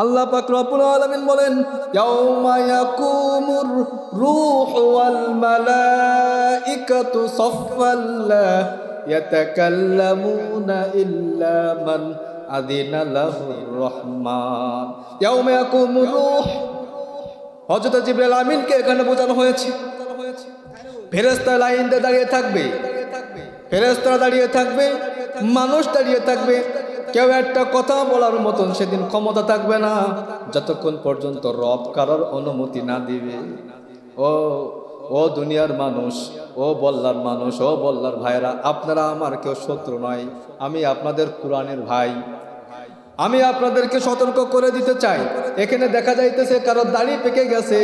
আল্লাহ পাক রব্বুল আলামিন বলেন, ইয়াউমা ইয়াকুমুর রূহু ওয়াল মালাইকাতু সাফফান লা ইয়াতাকাল্লামুনা ইল্লা মান আদিনা লাহুর রহমান। ইয়াউমা ইয়াকুমুর রূহ, হযরত জিবরাইল আমিনকে এখানে বোঝানো হয়েছে। ফেরেশতা দিয়ে দাঁড়িয়ে থাকবে। ফেরেশতারা দাঁড়িয়ে থাকবে, মানুষ দাঁড়িয়ে থাকবে। কেউ একটা কথা বলার মতন সেদিন ক্ষমতা থাকবে না। যতক্ষণ পর্যন্ত রব কারোর অনুমতি না দিবে। ও ও দুনিয়ার মানুষ, ও বল্লার মানুষ, ও বল্লার ভাইরা আপনারা আমার কেউ শত্রু নয়। আমি আপনাদের কোরআনের ভাই। আমি আপনাদেরকে সতর্ক করে দিতে চাই। এখানে দেখা যাইতেছে কারোর দাড়ি পেকে গেছে,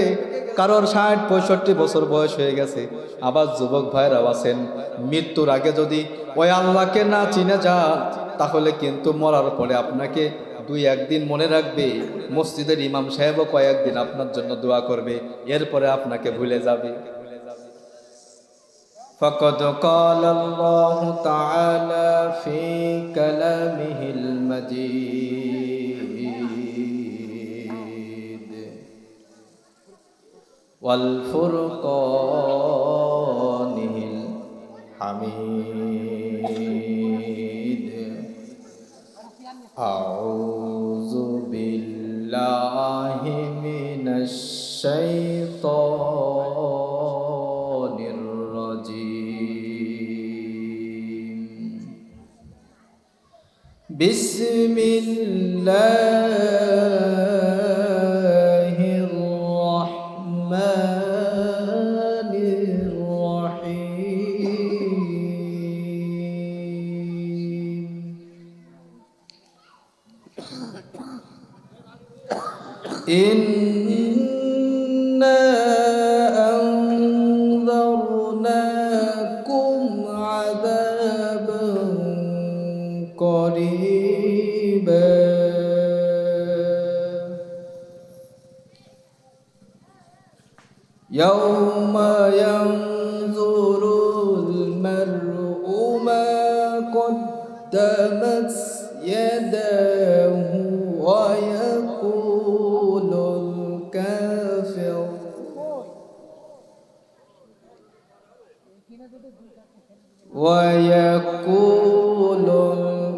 কারোর ষাট, পঁয়ষট্টি বছর বয়স হয়ে গেছে। আবার যুবক ভাইরাও আছেন। মৃত্যুর আগে যদি ওই আল্লাহকে না চিনে যা তাহলে কিন্তু মরার পরে আপনাকে দুই একদিন মনে রাখবে মসজিদের ইমাম সাহেবও কয়েকদিন আপনার জন্য দোয়া করবে এরপরে আপনাকে ভুলে যাবে فقد قال الله تعالى في كلامه المجيد والفرقانه الحميد الله الرحمن الرحيم. إنا ويقول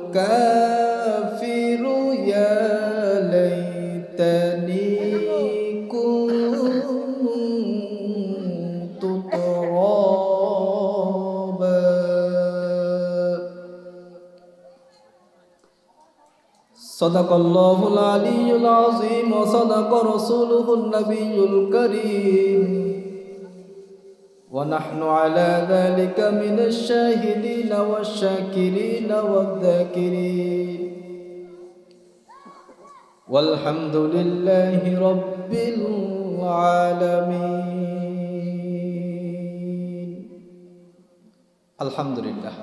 الكافر يا ليتني كنت ترابا. صدق الله العلي العظيم وصدق رسوله النبي الكريم. ونحن على ذلك من الشاهدين والشاكرين والذاكرين والحمد لله رب العالمين الحمد لله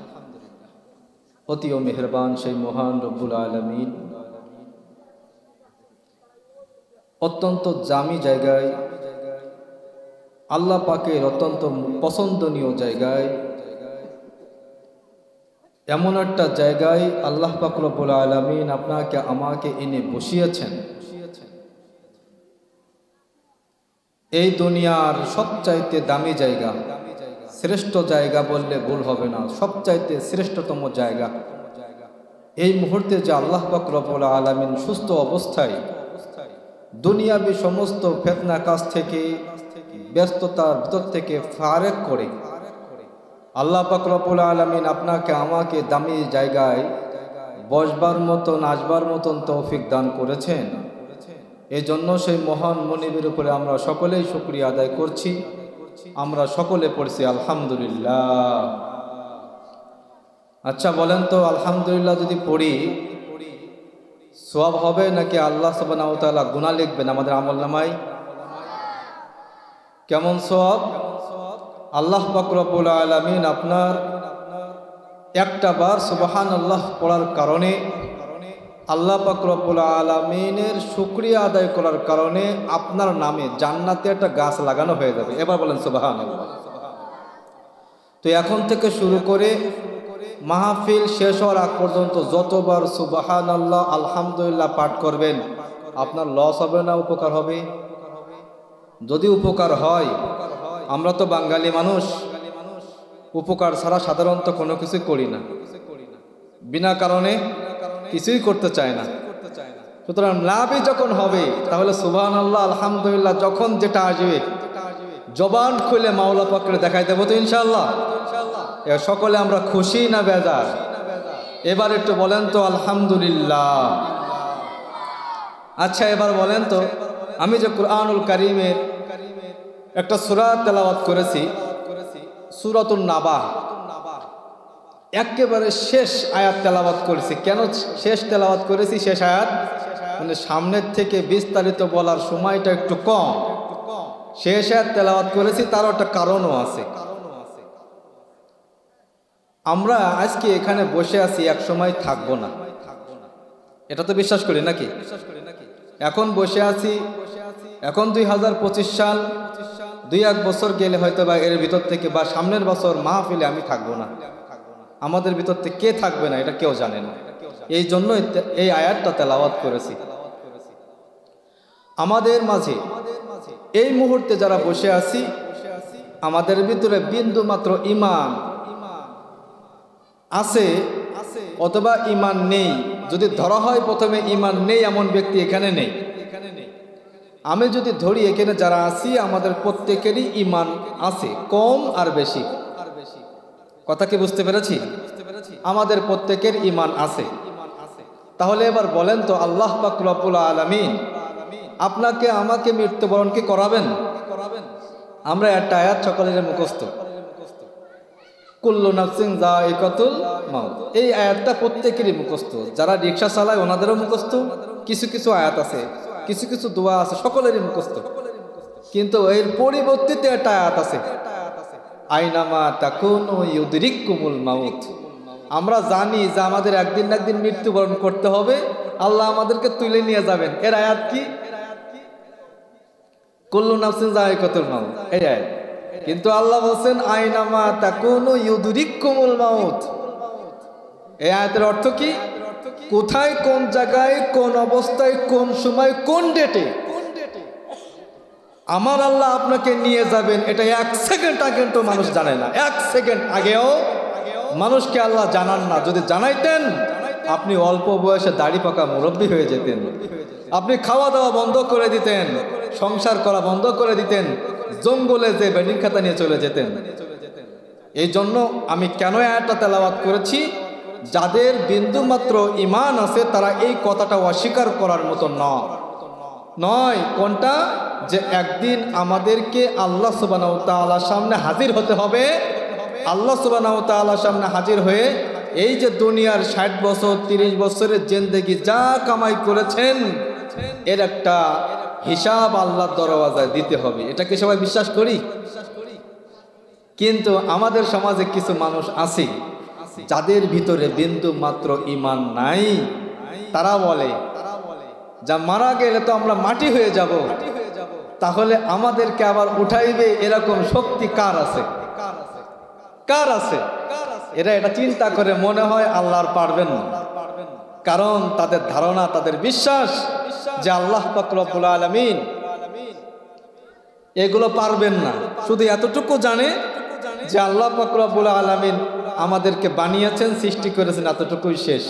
অতি ও মেহরবান সেই মহান রব্বুল আলমিন অত্যন্ত জামি জায়গায় আল্লাহ পাকের অত্যন্ত পছন্দনীয় জায়গায়, এমন একটা জায়গায় আল্লাহ পাক রব্বুল আলমিন আপনাকে, আমাকে এনে বসিয়েছেন। এই দুনিয়ার সবচাইতে দামি জায়গা, শ্রেষ্ঠ জায়গা বললে ভুল হবে না, সবচাইতে শ্রেষ্ঠতম জায়গা। এই মুহূর্তে যে আল্লাহ পাক রব্বুল আলমিন সুস্থ অবস্থায়, দুনিয়াবি সমস্ত ফেতনা কাজ থেকে ব্যস্ততার ভিতর থেকে ফারেক করে। আল্লাহ পাকরপুল আলমিন আপনাকে আমাকে দামি জায়গায় বসবার মতন, আসবার মতন তৌফিক দান করেছেন। এই জন্য সেই মহান মনিবের উপরে আমরা সকলেই শুক্রিয়া আদায় করছি। আমরা সকলে পড়ছি আলহামদুলিল্লাহ। আচ্ছা বলেন তো, আলহামদুলিল্লাহ যদি পড়ি সব হবে নাকি আল্লাহ সবানা গুণা লিখবেন আমাদের আমল নামাই কেমন সব আল্লাহ বকরবুল আলমিন আপনার একটা বার সুবাহান আল্লাহ পড়ার কারণে, আল্লাহ পাকরবুল আলমিনের শুক্রিয়া আদায় করার কারণে আপনার নামে জান্নাতে একটা গাছ লাগানো হয়ে যাবে। এবার বলেন সুবাহান তো এখন থেকে শুরু করে মাহফিল শেষ হওয়ার আগ পর্যন্ত যতবার সুবাহান আল্লাহ আলহামদুলিল্লাহ পাঠ করবেন, আপনার লস হবে না, উপকার হবে? যদি উপকার হয়, আমরা তো বাঙালি মানুষ। উপকার ছাড়া সাধারণত কোনো কিছু করি না। বিনা কারণে কিছুই করতে চায় না। সুতরাং লাভই যখন হবে, তাহলে সুবাহ আল্লাহ আলহামদুলিল্লাহ, যখন যেটা আসবে, জবান খুলে মাওলা পাকড়ে দেখাই দেবো তো ইনশাল্লাহ সকলে আমরা খুশি না বেজার? এবার একটু বলেন তো আলহামদুলিল্লাহ। আচ্ছা এবার বলেন তো। আমি যে কুরআনুল কারিমের একটা সুরাত তেলাওয়াত করেছি সুরাতুল নাবা একেবারে শেষ আয়াত তেলাওয়াত করেছি। কেন শেষ তেলাওয়াত করেছি? শেষ আয়াত? মানে সামনের থেকে বিস্তারিত বলার সময়টা একটু কম। শেষ আয়াত তেলাওয়াত করেছি, তারও একটা কারণও আছে। আমরা আজকে এখানে বসে আছি, এক সময় থাকব না। এটা তো বিশ্বাস করি নাকি? এখন বসে আছি এখন দুই হাজার পঁচিশ সাল, দুই এক বছর গেলে হয়তো বা এর ভিতর থেকে বা সামনের বছর মাহফিলে আমি থাকব না। আমাদের ভিতর থেকে কে থাকবে না এটা কেউ জানে না। এই জন্য এই আয়াতটা তেলাওয়াত করেছি। আমাদের মাঝে এই মুহূর্তে যারা বসে আছি, আমাদের ভিতরে বিন্দু মাত্র ইমান আছে, অথবা ইমান নেই। যদি ধরা হয় প্রথমে ইমান নেই, এমন ব্যক্তি এখানে নেই এখানে নেই। আমি যদি ধরি, এখানে যারা আছি, আমাদের প্রত্যেকেরই ইমান আছে, কম আর বেশি। আর বেশি কথা কি বুঝতে পেরেছি? আমাদের প্রত্যেকের ইমান আছে। তাহলে এবার বলেন তো, আল্লাহ বাকুল আলমিন আপনাকে আমাকে মৃত্যুবরণ কি করাবেন? আমরা একটা আয়াত সকলের মুখস্থ। এই আয়াতটা প্রত্যেকেরই মুখস্থ। যারা রিক্সা চালায়, ওনাদেরও মুখস্থ। কিছু কিছু আয়াত আছে। কিছু কিছু দোয়া আছে, সকলেরই মুখস্থ। কিন্তু এর পরিবর্তিতে একটা আয়াত আছে। আইনামা তাকুন ইউদরিক কুমুল মাউত। আমরা জানি যে আমাদের একদিন একদিন মৃত্যুবরণ করতে হবে। আল্লাহ আমাদেরকে তুলে নিয়ে যাবেন। এর আয়াত কি? কুল্লু নাফসিন জায়কতুল মাউত। এই আয়াত। কিন্তু আল্লাহ বলছেন, আইনামা তাকুনু ইউদরিকুমুল মাউত। এই আয়াতের অর্থ কি? কোথায় কোন জায়গায়, কোন অবস্থায়, কোন সময়, কোন ডেটে আমার আল্লাহ আপনাকে নিয়ে যাবেন, এটা এক সেকেন্ড আগে তো মানুষ জানে না। এক সেকেন্ড আগেও মানুষকে আল্লাহ জানান না। যদি জানাইতেন, আপনি অল্প বয়সে দাড়ি পাকা মুরব্বী হয়ে যেতেন। আপনি খাওয়া দাওয়া বন্ধ করে দিতেন, সংসার করা বন্ধ করে দিতেন, জঙ্গলে যে বেডিং খাতা নিয়ে চলে যেতেন। এই জন্য আমি কেন একটা তেলাওয়াত করেছি? যাদের বিন্দু মাত্র ইমান আছে, তারা এই কথাটা অস্বীকার করার মতো নয়। কোনটা? যে একদিন আমাদেরকে আল্লাহ সুবানাউ তাআলার সামনে হাজির হতে হবে। আল্লাহ সুবানাউ তাআলার সামনে হাজির হয়ে এই যে দুনিয়ার ষাট বছর, তিরিশ বছরের জেন্দেগি যা কামাই করেছেন, এর একটা হিসাব আল্লাহর দরওয়াজায় দিতে হবে। এটাকে সবাই বিশ্বাস করি? কিন্তু আমাদের সমাজে কিছু মানুষ আছে যাদের ভিতরে বিন্দু মাত্র ইমান নাই, তারা বলে, যা মারা গেলে তো আমরা মাটি হয়ে যাব। তাহলে আমাদেরকে আবার উঠাইবে এরকম শক্তি কার আছে? কার আছে? এরা এটা চিন্তা করে মনে হয় আল্লাহর পারবেন না। কারণ তাদের ধারণা, তাদের বিশ্বাস যে আল্লাহ ফকরবুল আলমিন এগুলো পারবেন না। শুধু এতটুকু জানে যে আল্লাহ ফকরবুল আলমিন আমাদেরকে বানিয়েছেন, সৃষ্টি করেছেন, এতটুকুই শেষ।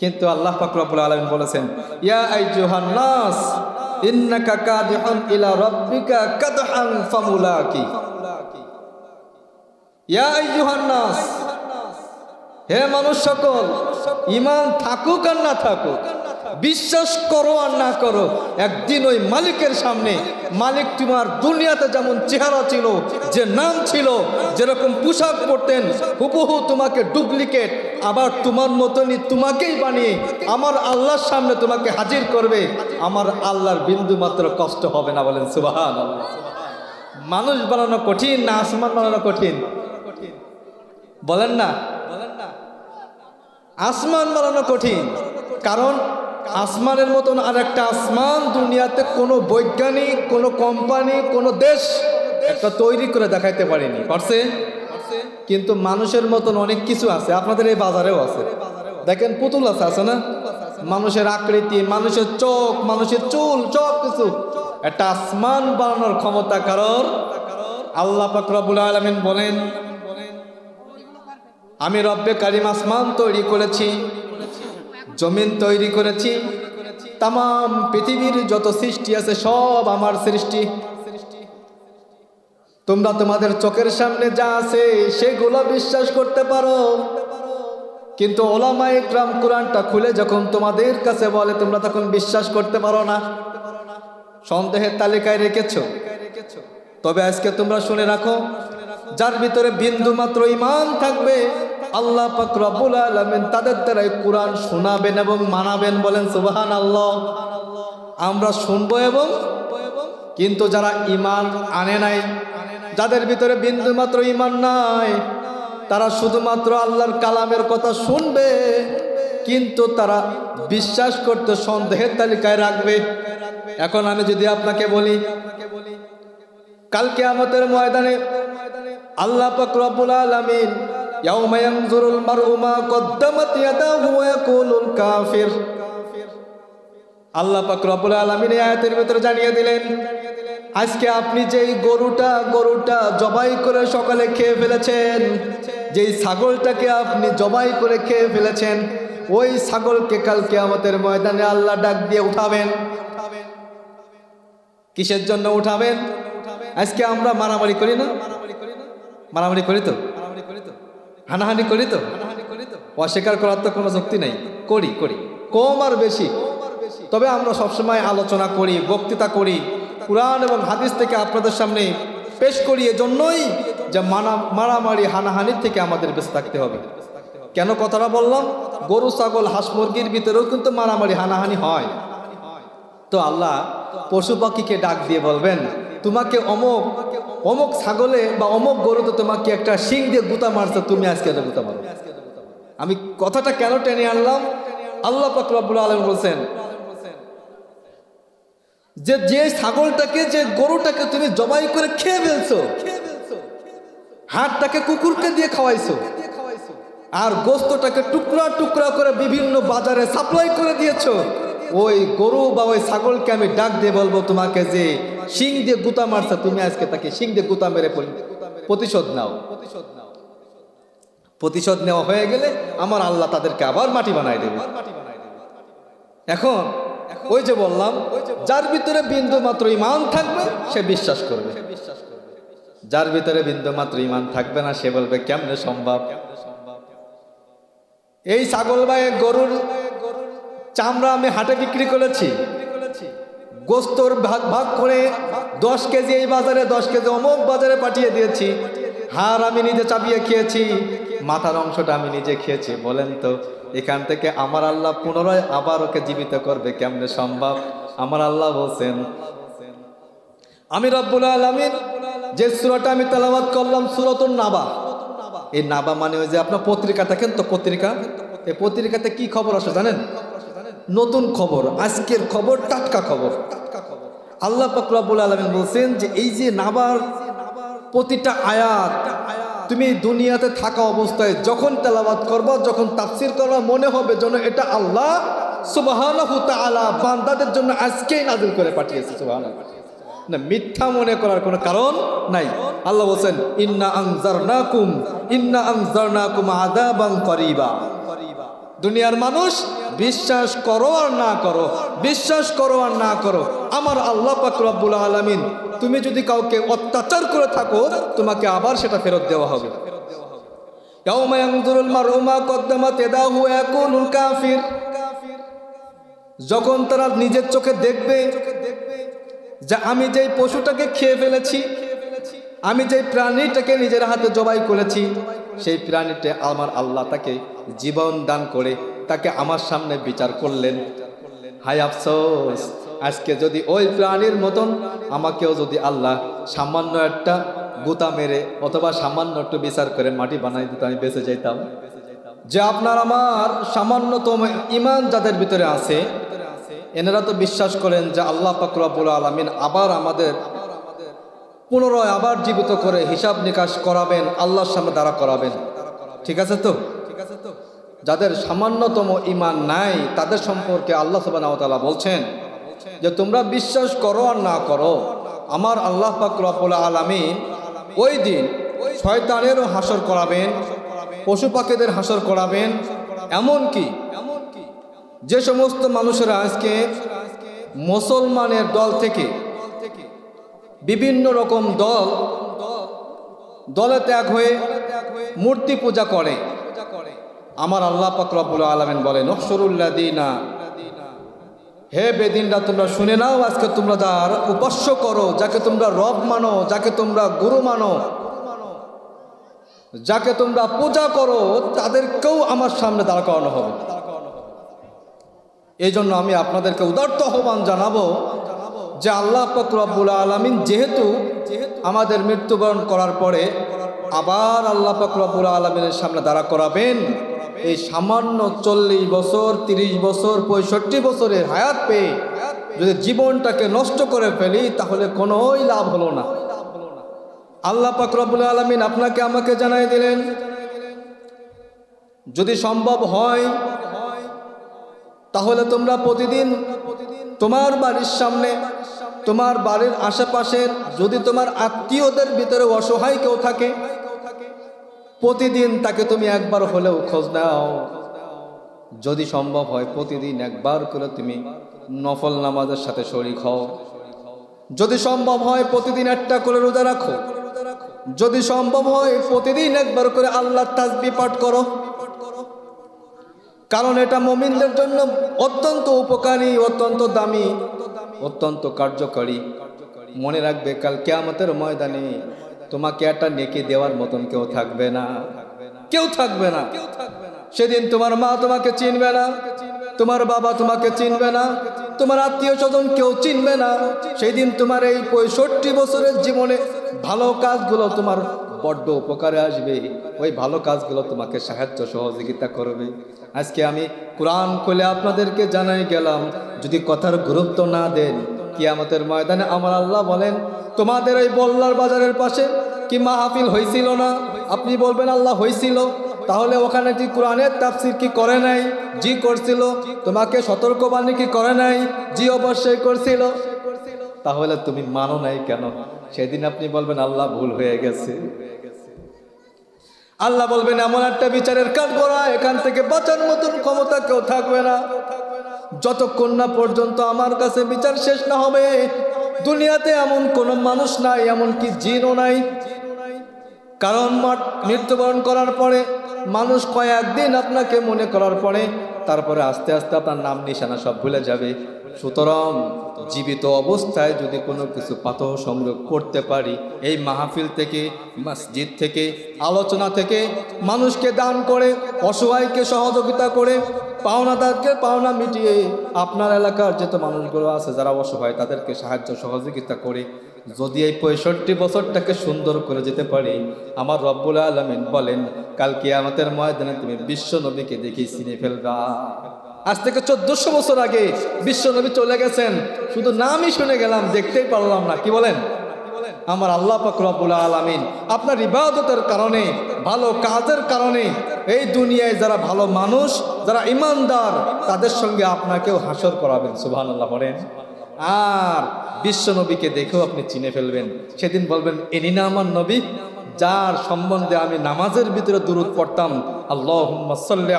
কিন্তু আল্লাহ ফাকরাবুল আলম বলেছেন, ইয়া আই জোহান্নাস ইন্নাকা কাদিহুন ইলা রাব্বিকা কাদহান ফামুলাকি। ইয়া আই জোহান্নাস হে মানুষ সকল, ইমান থাকুক আর না থাকুক বিশ্বাস করো আর না করো, একদিন ওই মালিকের সামনে মালিক তোমার দুনিয়াতে যেমন চেহারা ছিল, যে নাম ছিল, যেরকম পোশাক পরতেন, হুবহু তোমাকে ডুপ্লিকেট। আবার তোমার মতনই তোমাকেই বানিয়ে আমার আল্লাহর সামনে তোমাকে হাজির করবে। আমার আল্লাহর বিন্দু মাত্র কষ্ট হবে না বলেন সুবাহান মানুষ বানানো কঠিন না আসমান বানানো কঠিন? বলেন না বলেন না। আসমান বানানো কঠিন। কারণ আসমানের মতন আর একটা আসমান, দুনিয়াতে কোনো বৈজ্ঞানিক, কোনো কোম্পানি, কোনো দেশ একটা তৈরি করে দেখাইতে পারেনি। পারছে? কিন্তু মানুষের মতন অনেক কিছু আছে, আপনাদের এই বাজারেও আছে। দেখেন পুতুল আছে আছে না? মানুষের আকৃতি, মানুষের চোখ, মানুষের চুল, সব কিছু। একটা আসমান বানানোর ক্ষমতা কারণ আল্লাহ পাকরাবুল আলমিন বলেন, আমি রব্বে কারিম আসমান তৈরি করেছি। জমিন তৈরি করেছি। তাম পৃথিবীর যত সৃষ্টি আছে, সব আমার সৃষ্টি। তোমরা তোমাদের চোখের সামনে যা আছে, সেগুলো বিশ্বাস করতে পারো। কিন্তু ওলামা ইকরাম কোরআনটা খুলে যখন তোমাদের কাছে বলে, তোমরা তখন বিশ্বাস করতে পারো না। সন্দেহের তালিকায় রেখেছ। তবে আজকে তোমরা শুনে রাখো, যার ভিতরে বিন্দু মাত্র ইমান থাকবে আল্লাহ পাক রব্বুল আলামিন তাদের দ্বারাই কোরআন শোনাবেন এবং মানাবেন বলেন সুবাহান আল্লাহ আমরা শুনব এবং কিন্তু যারা ইমান আনে নাই, যাদের ভিতরে বিন্দু মাত্র ইমান নাই, তারা শুধুমাত্র আল্লাহর কালামের কথা শুনবে, কিন্তু তারা বিশ্বাস করতে সন্দেহের তালিকায় রাখবে। এখন আমি যদি আপনাকে বলি কালকে আমাদের ময়দানে আল্লাহ পাক রব্বুল আলামিন ইয়ানজুরুল মার'ু মা কদ্দামাত ইয়াদাহু ওয়া ইয়াকুলুল কাফির আল্লাহ পাক রব্বুল আয়াতের জানিয়ে দিলেন, আজকে আপনি যেই গরুটা গরুটা জবাই করে সকালে খেয়ে ফেলেছেন, যেই ছাগলটাকে আপনি জবাই করে খেয়ে ফেলেছেন, ওই ছাগলকে কালকে আমাদের ময়দানে আল্লাহ ডাক দিয়ে উঠাবেন। কিসের জন্য উঠাবেন? আজকে আমরা মারামারি করি না? মারামারি করি তো? হানাহানি করি তো? অস্বীকার করার তো কোনো যুক্তি নেই। করি করি। কম আর বেশি। তবে আমরা সবসময় আলোচনা করি, বক্তৃতা করি। কোরআন এবং হাদিস থেকে আপনাদের সামনে পেশ করি এজন্যই যে মানা মারামারি, হানাহানির থেকে আমাদের বেঁচে থাকতে হবে। কেন কথাটা বললাম? গরু, ছাগল, হাঁস, মুরগির ভিতরেও কিন্তু মারামারি, হানাহানি হয়। তো আল্লাহ পশু পাখিকে ডাক দিয়ে বলবেন তোমাকে অমুক অমুক ছাগলে বা অমুক গরুতে তোমাকে একটা শিং দিয়ে গুতা মারছে, তুমি আজকে এটা গুতা মারো। আমি কথাটা কেন টেনে আনলাম? আল্লাহ পাকরাবুল আলম বলছেন, যে যে ছাগলটাকে, যে গরুটাকে তুমি জবাই করে খেয়ে ফেলছো হাটটাকে কুকুরকে দিয়ে খাওয়াইছো, আর গোস্তটাকে টুকরা টুকরা করে বিভিন্ন বাজারে সাপ্লাই করে দিয়েছ ওই গরু বা ওই ছাগলকে আমি ডাক দিয়ে বলব তোমাকে যে শিং দিয়ে গুতা মারছে, তুমি আজকে তাকে শিং দিয়ে গুতা মেরে প্রতিশোধ নাও প্রতিশোধ নাও। প্রতিশোধ নেওয়া হয়ে গেলে আমার আল্লাহ তাদেরকে আবার মাটি বানাই দেবে। এখন ওই যে বললাম, যার ভিতরে বিন্দু মাত্র ইমান থাকবে, সে বিশ্বাস করবে। যার ভিতরে বিন্দু মাত্র ইমান থাকবে না, সে বলবে, কেমনে সম্ভব? এই ছাগল বা গরুর চামড়া আমি হাটে বিক্রি করেছি। গোস্তর ভাগ ভাগ করে দশ কেজি এই বাজারে, দশ কেজি অমুক বাজারে পাঠিয়ে দিয়েছি। হাড় আমি নিজে চাপিয়ে খেয়েছি, মাথার অংশটা আমি নিজে খেয়েছি। বলেন তো, এখান থেকে আমার আল্লাহ পুনরায় আবার ওকে জীবিত করবে, কেমনে সম্ভব? আমার আল্লাহ বলছেন, আমি রব্বুল আলমিন যে সুরাটা আমি তেলাবাদ করলাম, সুরতুন নাবা। এই নাবা মানে ওই যে আপনার পত্রিকা থাকেন তো পত্রিকা? এই পত্রিকাতে কি খবর আসে জানেন? নতুন খবর, আজকের খবর, টাটকা খবর। আল্লাহ পাকুরাবুল আলমিন বলছেন যে, এই যে নাবার প্রতিটা আয়াত, তুমি দুনিয়াতে থাকা অবস্থায় যখন তেলাবাদ করবা, যখন তাফসির করবা, মনে হবে যেন এটা আল্লাহ সুবাহানহু তাআলা বান্দাদের জন্য আজকেই নাজিল করে পাঠিয়েছে না, মিথ্যা মনে করার কোনো কারণ নাই। আল্লাহ বলছেন, ইন্না আনজারনাকুম ইন্না আনজারনাকুম আযাবান করিবা। দুনিয়ার মানুষ বিশ্বাস করো আর না করো, বিশ্বাস করো আর না করো। আমার আল্লাহ পাক রব্বুল আলামিন, তুমি যদি কাউকে অত্যাচার করে থাকো, তোমাকে আবার সেটা ফেরত দেওয়া হবে। যখন তারা নিজের চোখে দেখবে যে আমি যেই পশুটাকে খেয়ে ফেলেছি, আমি যেই প্রাণীটাকে নিজের হাতে জবাই করেছি, সেই প্রাণীটা আমার আল্লাহ তাকে জীবন দান করে তাকে আমার সামনে বিচার করলেন। হাই আফসোস, আজকে যদি ওই প্রাণীর মতন আমাকেও যদি আল্লাহ সামান্য একটা গুতা মেরে অথবা সামান্য একটু বিচার করে মাটি বানাই দিত, আমি বেঁচে যেতাম। যে আপনার আমার সামান্যতম ইমান যাদের ভিতরে আছে, এনারা তো বিশ্বাস করেন যে আল্লাহ পাকরাবুল আলমিন আবার আমাদের পুনরায় আবার জীবিত করে হিসাব নিকাশ করাবেন, আল্লাহর সামনে দ্বারা করাবেন। ঠিক আছে তো? যাদের সামান্যতম ইমান নাই, তাদের সম্পর্কে আল্লাহ সুবাহ বলছেন যে, তোমরা বিশ্বাস করো আর না করো। আমার আল্লাহ পাক আলমিন ওই দিন শয়তানেরও হাসর করাবেন, পশু পাখিদের হাসর করাবেন এমন কি যে সমস্ত মানুষেরা আজকে মুসলমানের দল থেকে বিভিন্ন রকম দল দলে ত্যাগ হয়ে মূর্তি পূজা করে আমার আল্লাহ পাকরাবুল আলমেন বলে নকশরুল্লাহ দিনা হে বেদিনরা, তোমরা শুনে নাও, আজকে তোমরা যার উপাস্য করো, যাকে তোমরা রব মানো, যাকে তোমরা গুরু মানো, যাকে তোমরা পূজা করো, তাদেরকেও আমার সামনে দাঁড় করানো হবে। এই জন্য আমি আপনাদেরকে উদার্ত আহ্বান জানাব যে আল্লাহ ফকরাবুল আলমিন যেহেতু আমাদের মৃত্যুবরণ করার পরে আবার আল্লাহ ফকরাবুল আলমিনের সামনে দাঁড়া করাবেন এই সামান্য চল্লিশ বছর, তিরিশ বছর, পঁয়ষট্টি বছরের হায়াত পেয়ে যদি জীবনটাকে নষ্ট করে ফেলি, তাহলে কোনোই লাভ হলো না। আল্লাহ পাকরবুল আলমিন আপনাকে আমাকে জানাই দিলেন, যদি সম্ভব হয়, তাহলে তোমরা প্রতিদিন তোমার বাড়ির সামনে, তোমার বাড়ির আশেপাশের যদি তোমার আত্মীয়দের ভিতরে অসহায় কেউ থাকে প্রতিদিন তাকে তুমি একবার হলেও খোঁজ নাও। যদি সম্ভব হয় প্রতিদিন একবার করে তুমি নফল নামাজের সাথে শরিক হও। যদি সম্ভব হয় প্রতিদিন একটা করে রোজা রাখো। যদি সম্ভব হয় প্রতিদিন একবার করে আল্লাহ তাজবি পাঠ করো। কারণ এটা মমিনদের জন্য অত্যন্ত উপকারী, অত্যন্ত দামি, অত্যন্ত কার্যকরী। মনে রাখবে কাল কেয়ামতের ময়দানে তোমাকে একটা নেকি দেওয়ার মতন কেউ থাকবে না। কেউ থাকবে না। সেদিন তোমার মা তোমাকে চিনবে না। তোমার বাবা তোমাকে চিনবে না। তোমার আত্মীয় স্বজন কেউ চিনবে না। সেই দিন তোমার এই পঁয়ষট্টি বছরের জীবনে ভালো কাজগুলো তোমার বড্ড উপকারে আসবে। ওই ভালো কাজগুলো তোমাকে সাহায্য সহযোগিতা করবে। আজকে আমি কোরআন খুলে আপনাদেরকে জানাই গেলাম, যদি কথার গুরুত্ব না দেন কি আমাদের ময়দানে আমার আল্লাহ বলেন, তোমাদের এই বল্লার বাজারের পাশে কি মাহফিল হয়েছিল না? আপনি বলবেন, আল্লাহ হয়েছিল তাহলে ওখানে কি কোরআনের তাফসির কি করে নাই? জি করছিল। তোমাকে সতর্কবাণী কি করে নাই? জি অবশ্যই করছিল। তাহলে তুমি মানো নাই কেন? সেদিন আপনি বলবেন, আল্লাহ ভুল হয়ে গেছে। আল্লাহ বলবেন, এমন একটা বিচারের কাজ করা এখান থেকে বাঁচার মতন ক্ষমতা কেউ থাকবে না। যতক্ষণ না পর্যন্ত আমার কাছে বিচার শেষ না হবে, দুনিয়াতে এমন কোনো মানুষ নাই এমন কি জিনও নাই। কারণ মৃত্যুবরণ করার পরে মানুষ কয়েকদিন আপনাকে মনে করার পরে তারপরে আস্তে আস্তে আপনার নাম নিশানা সব ভুলে যাবে। সুতরাং জীবিত অবস্থায় যদি কোনো কিছু পাথর সংগ্রহ করতে পারি, এই মাহফিল থেকে, মসজিদ থেকে, আলোচনা থেকে মানুষকে দান করে, অসহায়কে সহযোগিতা করে, পাওনাদারকে পাওনা মিটিয়ে আপনার এলাকার যত মানুষগুলো আছে যারা অসহায় তাদেরকে সাহায্য সহযোগিতা করে যদি এই পঁয়ষট্টি বছরটাকে সুন্দর করে যেতে পারি, আমার রব্বুল আলমিন বলেন কালকে আমাদের ময়দানে তুমি বিশ্ব নবীকে দেখেই চিনে ফেলবা। আজ থেকে চোদ্দশো বছর আগে বিশ্ব নবী চলে গেছেন, শুধু নামই শুনে গেলাম, দেখতেই পারলাম না। কি বলেন? আমার আল্লাহ পাকরাবুল আলমিন আপনার ইবাদতের কারণে, ভালো কাজের কারণে, এই দুনিয়ায় যারা ভালো মানুষ, যারা ইমানদার, তাদের সঙ্গে আপনাকেও হাসর করাবেন সুবাহ আল্লাহ বলেন। আর বিশ্ব নবীকে দেখেও আপনি চিনে ফেলবেন। সেদিন বলবেন এনি না আমার নবী, যার সম্বন্ধে আমি নামাজের ভিতরে দূরত পড়তাম। আল্লাহ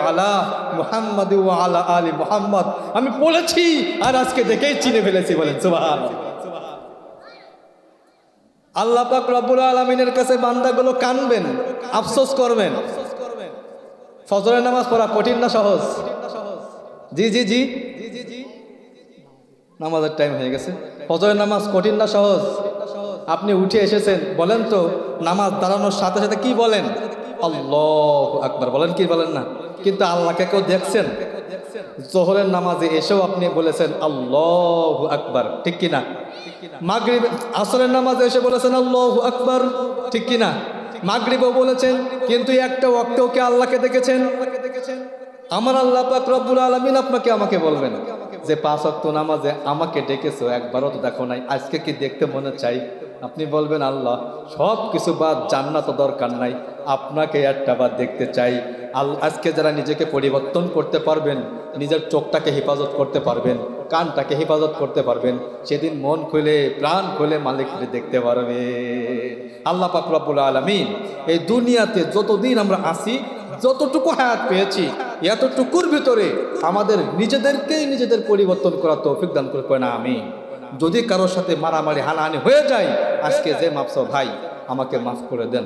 আলা মুহাম্মদ আলা আলী মুহাম্মদ। আমি বলেছি আর আজকে দেখেই চিনে ফেলেছি বলেন সুবাহ আল্লাহ পাক রব্বুল আলমিনের কাছে বান্দাগুলো কানবেন, আফসোস করবেন। ফজরের নামাজ পড়া কঠিন না সহজ? জি জি জি। নামাজের টাইম হয়ে গেছে। ফজরের নামাজ কঠিন না সহজ? আপনি উঠে এসেছেন, বলেন তো, নামাজ দাঁড়ানোর সাথে সাথে কি বলেন? আল্লাহ আকবার, বলেন কি বলেন না? কিন্তু আল্লাহকে কেউ দেখছেন? জোহরের নামাজে এসেও আপনি বলেছেন, আল্লাহ আকবার, ঠিক কিনা? মাগরিব, আসরের নামাজে এসে বলেছেন, আল্লাহ আকবার, ঠিক কিনা? মাগরিবও বলেছেন, কিন্তু একটা ওয়াক্তেও কে আল্লাহকে দেখেছেন? আমার আল্লাহ পাক রব্বুল আলমিন আপনাকে আমাকে বলবেন। যে পাঁচ অক্ত নামাজে আমাকে ডেকেছো, একবারও তো দেখো নাই। আজকে কি দেখতে মনে চাই? আপনি বলবেন, আল্লাহ, সব কিছু বাদ, জান্নাত দরকার নাই। আপনাকে একটা বাদ দেখতে চাই। আল, আজকে যারা নিজেকে পরিবর্তন করতে পারবেন, নিজের চোখটাকে হেফাজত করতে পারবেন, কানটাকে হেফাজত করতে পারবেন, সেদিন মন খুলে, প্রাণ খুলে মালিককে দেখতে পারবে আল্লাহ পাকুরাবুল আলমিন এই দুনিয়াতে যতদিন আমরা আসি যতটুকু হায়াত পেয়েছি, এতটুকুর ভিতরে আমাদের নিজেদেরকেই নিজেদের পরিবর্তন করা তৌফিক দান করে না আমি যদি কারোর সাথে মারামারি, হানাহানি হয়ে যায়, আজকে যে মাপস ভাই আমাকে মাফ করে দেন।